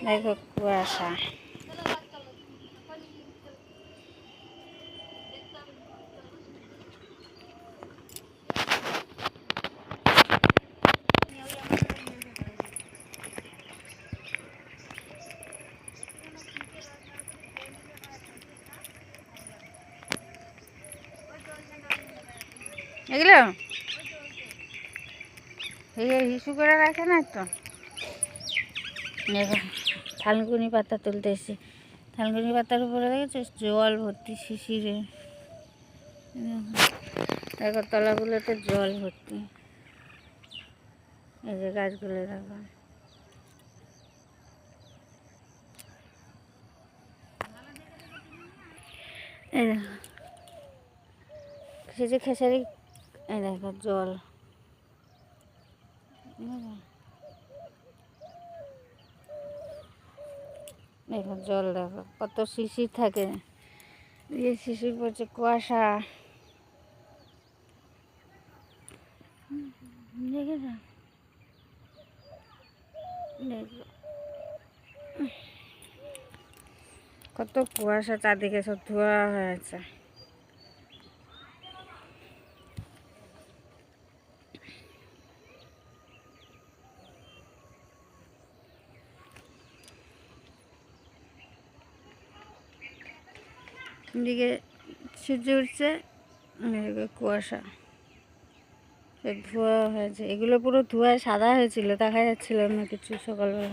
দেখো কুয়াশা এগুলো? এই হিসু করে রাখে না তো? দেখো থালকুনি পাতা তুলতে এসেছি থালকুনি পাতার উপরে দেখেছ জল ভর্তি শিশিরে। দেখো। তলাগুলোতে জল ভর্তি। এই যে গাছগুলো দেখো। এই দেখো। খেসারি, এই দেখো জল। দেখো জল দেখো, কত শিশির থাকে। এই শিশির পড়ছে কুয়াশা। কত কুয়াশা চারদিকে সব ধোয়া হয়ে এদিকে সূর্য উঠছে কুয়াশা। ধোয়া হয়েছে। এগুলো পুরো ধোঁয়ায় সাদা হয়েছিল, দেখা যাচ্ছিল না কিছু সকালবেলা।